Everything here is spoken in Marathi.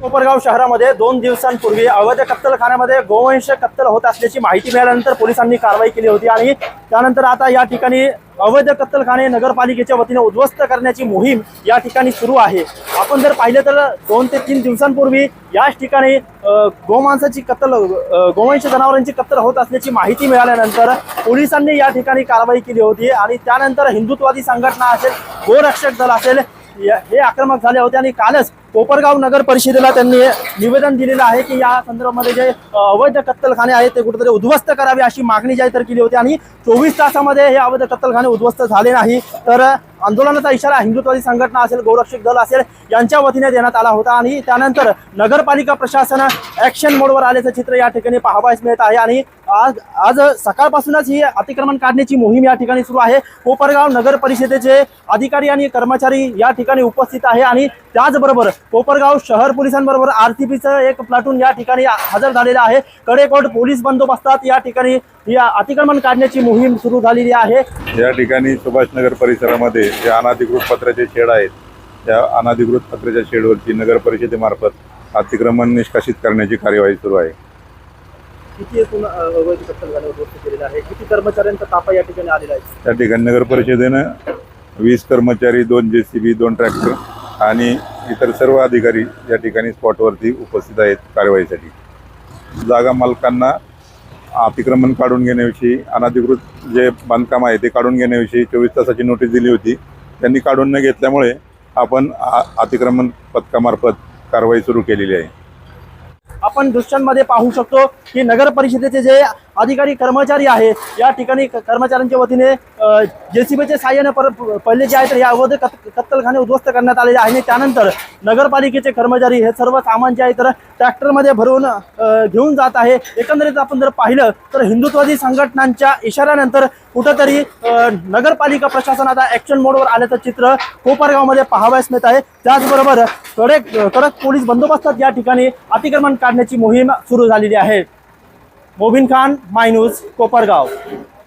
कोपरगाव शहरामध्ये दोन दिवसांपूर्वी अवैध कत्तलखान्यामध्ये गोवंश कत्तल होत असल्याची माहिती मिळाल्यानंतर पोलिसांनी कारवाई केली होती आणि त्यानंतर आता या ठिकाणी अवैध कत्तलखाने नगरपालिकेच्या वतीने उद्ध्वस्त करण्याची मोहीम या ठिकाणी सुरू आहे. आपण जर पाहिलं तर दोन ते तीन दिवसांपूर्वी याच ठिकाणी गोमांसाची कत्तल गोवंश जनावरांची कत्तल होत असल्याची माहिती मिळाल्यानंतर पोलिसांनी या ठिकाणी कारवाई केली होती आणि त्यानंतर हिंदुत्वादी संघटना असेल गोरक्षक दल असेल. या- हे आक्रमक झाले होते आणि कालच कोपरगाव नगर परिषदेला त्यांनी निवेदन दिलेलं आहे की या संदर्भामध्ये जे अवैध कत्तलखाने आहेत ते कुठेतरी उद्ध्वस्त करावे अशी मागणी जी आहे तर केली होती आणि चोवीस तासामध्ये हे अवैध कत्तलखाने उद्ध्वस्त झाले नाही. तर आंदोलनाचा इशारा हिंदुत्वादी संघटना असेल गोरक्षक दल असेल यांच्या वतीने देण्यात आला होता आणि त्यानंतर नगरपालिका प्रशासन ऍक्शन मोडवर आल्याचं चित्र या ठिकाणी पाहावायच मिळत आहे आणि आज आज सकाळपासूनच ही अतिक्रमण काढण्याची मोहीम या ठिकाणी सुरू आहे. कोपरगाव नगर परिषदेचे अधिकारी आणि कर्मचारी या ठिकाणी उपस्थित आहे आणि त्याचबरोबर कोपरगाव शहर पोलिसांबरोबर आरसीपीचं एक प्लाटून या ठिकाणी हजर झालेलं आहे. कडेकोट पोलीस बंदोबस्तात या ठिकाणी या अतिक्रमण काढण्याची मोहीम सुरू झालेली आहे. या ठिकाणी सुभाषनगर परिसरामध्ये जे अनाधिकृत पत्र्याचे शेड आहेत त्या अनाधिकृत पत्र्याच्या शेडवरती नगर परिषदेमार्फत अतिक्रमण निष्कासित करण्याची कार्यवाही सुरू आहे. किती एकूण अ, अवैध कत्तलखाने उद्ध्वस्त केलेले आहे? किती कर्मचाऱ्यांचा ताफा या ठिकाणी आलेला आहे? त्या ठिकाणी नगर परिषदेनं वीस कर्मचारी दोन जे सी बी दोन ट्रॅक्टर आणि इतर सर्व अधिकारी या ठिकाणी स्पॉटवरती उपस्थित आहेत कारवाईसाठी. जागा मालकांना अतिक्रमण काढून घेण्याविषयी अनधिकृत जे बांधकाम आहे ते काढून घेण्याविषयी चोवीस तासाची नोटीस दिली होती. त्यांनी काढून न घेतल्यामुळे आपण आ- अतिक्रमण पथकामार्फत कारवाई सुरू केलेली आहे. आपण दृश्यांमध्ये पाहू शकतो की नगर परिषदेचे जे अधिकारी कर्मचारी आहे या ठिकाणी कर्मचाऱ्यांच्या वतीने जेसीबीच्या साह्याने पर पहिले जे आहे तर या अगोदर कत- कत्तलखाने उद्ध्वस्त करण्यात आलेले आहे आणि त्यानंतर नगरपालिकेचे कर्मचारी हे सर्व सामान जे आहे तर ट्रॅक्टरमध्ये भरून घेऊन जात आहे. एकंदरीत आपण जर पाहिलं तर हिंदुत्वादी संघटनांच्या इशाऱ्यानंतर कुठंतरी नगरपालिका प्रशासन आता ॲक्शन मोडवर आल्याचं चित्र कोपरगावमध्ये पाहावयास मिळत आहे. त्याचबरोबर कडक कडक पोलीस बंदोबस्तात या ठिकाणी अतिक्रमण काढण्याची मोहीम सुरू झालेली आहे. Mobin Khan my news Kopargaon.